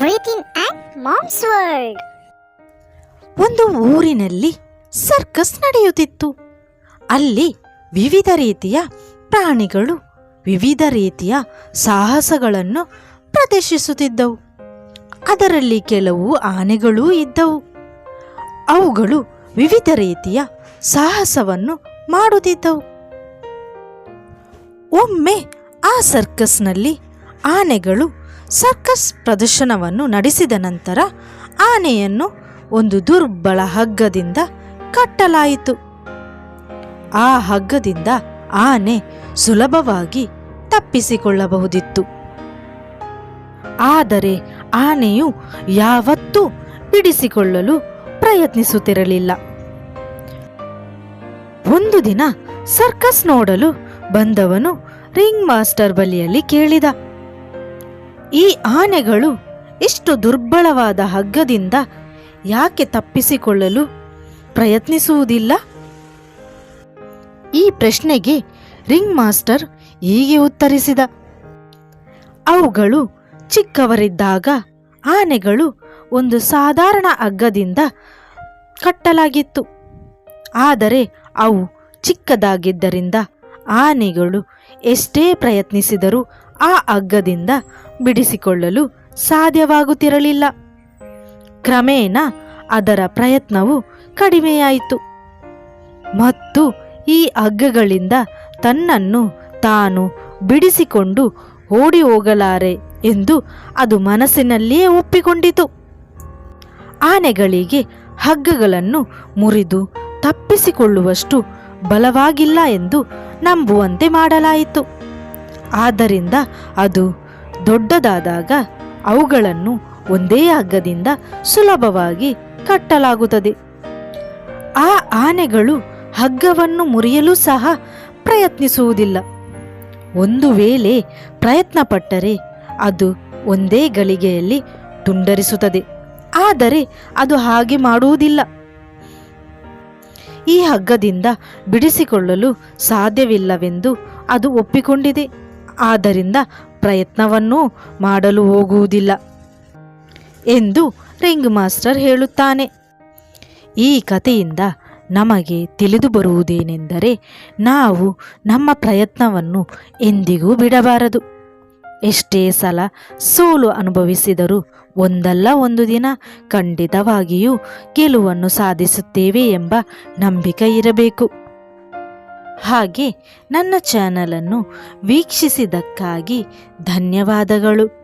Breathe in moms world. ಒಂದು ಊರಿನಲ್ಲಿ circus ನಡೆಯುತ್ತಿತ್ತು. ಅಲ್ಲಿ ವಿವಿಧ ರೀತಿಯ ಪ್ರಾಣಿಗಳು, ವಿವಿಧ ರೀತಿಯ ಸಾಹಸಗಳನ್ನು ಪ್ರದರ್ಶಿಸುತ್ತಿದ್ದವು. ಅದರಲ್ಲಿ ಕೆಲವು ಆನೆಗಳೂ ಇದ್ದವು. ಅವುಗಳು ವಿವಿಧ ರೀತಿಯ ಸಾಹಸವನ್ನು ಮಾಡುತ್ತಿದ್ದವು. ಒಮ್ಮೆ ಆ ಸರ್ಕಸ್ನಲ್ಲಿ ಆನೆಗಳು ಸರ್ಕಸ್ ಪ್ರದರ್ಶನವನ್ನು ನಡೆಸಿದ ನಂತರ ಆನೆಯನ್ನು ಒಂದು ದುರ್ಬಲ ಹಗ್ಗದಿಂದ ಕಟ್ಟಲಾಯಿತು. ಆ ಹಗ್ಗದಿಂದ ಆನೆ ಸುಲಭವಾಗಿ ತಪ್ಪಿಸಿಕೊಳ್ಳಬಹುದಿತ್ತು. ಆದರೆ ಆನೆಯು ಯಾವತ್ತೂ ಬಿಡಿಸಿಕೊಳ್ಳಲು ಪ್ರಯತ್ನಿಸುತ್ತಿರಲಿಲ್ಲ. ಒಂದು ದಿನ ಸರ್ಕಸ್ ನೋಡಲು ಬಂದವನು ರಿಂಗ್ ಮಾಸ್ಟರ್ ಬಳಿಯಲ್ಲಿ ಕೇಳಿದ ಈ ಆನೆಗಳು ಇಷ್ಟು ದುರ್ಬಲವಾದ ಹಗ್ಗದಿಂದ ಯಾಕೆ ತಪ್ಪಿಸಿಕೊಳ್ಳಲು ಪ್ರಯತ್ನಿಸುವುದಿಲ್ಲ? ಈ ಪ್ರಶ್ನೆಗೆ ರಿಂಗ್ ಮಾಸ್ಟರ್ ಹೀಗೆ ಉತ್ತರಿಸಿದ. ಅವುಗಳು ಚಿಕ್ಕವರಿದ್ದಾಗ ಆನೆಗಳು ಒಂದು ಸಾಧಾರಣ ಹಗ್ಗದಿಂದ ಕಟ್ಟಲಾಗಿತ್ತು. ಆದರೆ ಅವು ಚಿಕ್ಕದಾಗಿದ್ದರಿಂದ ಆನೆಗಳು ಎಷ್ಟೇ ಪ್ರಯತ್ನಿಸಿದರೂ ಆ ಹಗ್ಗದಿಂದ ಬಿಡಿಸಿಕೊಳ್ಳಲು ಸಾಧ್ಯವಾಗುತ್ತಿರಲಿಲ್ಲ. ಕ್ರಮೇಣ ಅದರ ಪ್ರಯತ್ನವು ಕಡಿಮೆಯಾಯಿತು. ಮತ್ತು ಈ ಹಗ್ಗಗಳಿಂದ ತನ್ನನ್ನು ತಾನು ಬಿಡಿಸಿಕೊಂಡು ಓಡಿ ಹೋಗಲಾರೆ ಎಂದು ಅದು ಮನಸ್ಸಿನಲ್ಲಿಯೇ ಒಪ್ಪಿಕೊಂಡಿತು. ಆನೆಗಳಿಗೆ ಹಗ್ಗಗಳನ್ನು ಮುರಿದು ತಪ್ಪಿಸಿಕೊಳ್ಳುವಷ್ಟು ಬಲವಾಗಿಲ್ಲ ಎಂದು ನಂಬುವಂತೆ ಮಾಡಲಾಯಿತು. ಆದ್ದರಿಂದ ಅದು ದೊಡ್ಡದಾದಾಗ ಅವುಗಳನ್ನು ಒಂದೇ ಹಗ್ಗದಿಂದ ಸುಲಭವಾಗಿ ಕಟ್ಟಲಾಗುತ್ತದೆ. ಆ ಆನೆಗಳು ಹಗ್ಗವನ್ನು ಮುರಿಯಲು ಸಹ ಪ್ರಯತ್ನಿಸುವುದಿಲ್ಲ. ಒಂದು ವೇಳೆ ಪ್ರಯತ್ನಪಟ್ಟರೆ ಅದು ಒಂದೇ ಗಳಿಗೆಯಲ್ಲಿ ತುಂಡರಿಸುತ್ತದೆ. ಆದರೆ ಅದು ಹಾಗೆ ಮಾಡುವುದಿಲ್ಲ. ಈ ಹಗ್ಗದಿಂದ ಬಿಡಿಸಿಕೊಳ್ಳಲು ಸಾಧ್ಯವಿಲ್ಲವೆಂದು ಅದು ಒಪ್ಪಿಕೊಂಡಿದೆ. ಆದ್ದರಿಂದ ಪ್ರಯತ್ನವನ್ನೂ ಮಾಡಲು ಹೋಗುವುದಿಲ್ಲ ಎಂದು ರಿಂಗ್ ಮಾಸ್ಟರ್ ಹೇಳುತ್ತಾನೆ. ಈ ಕಥೆಯಿಂದ ನಮಗೆ ತಿಳಿದು ಬರುವುದೇನೆಂದರೆ ನಾವು ನಮ್ಮ ಪ್ರಯತ್ನವನ್ನು ಎಂದಿಗೂ ಬಿಡಬಾರದು. ಎಷ್ಟೇ ಸಲ ಸೋಲು ಅನುಭವಿಸಿದರೂ ಒಂದಲ್ಲ ಒಂದು ದಿನ ಖಂಡಿತವಾಗಿಯೂ ಗೆಲುವನ್ನು ಸಾಧಿಸುತ್ತೇವೆ ಎಂಬ ನಂಬಿಕೆ ಇರಬೇಕು. ಹಾಗೆ ನನ್ನ ಚಾನಲನ್ನು ವೀಕ್ಷಿಸಿದ್ದಕ್ಕಾಗಿ ಧನ್ಯವಾದಗಳು.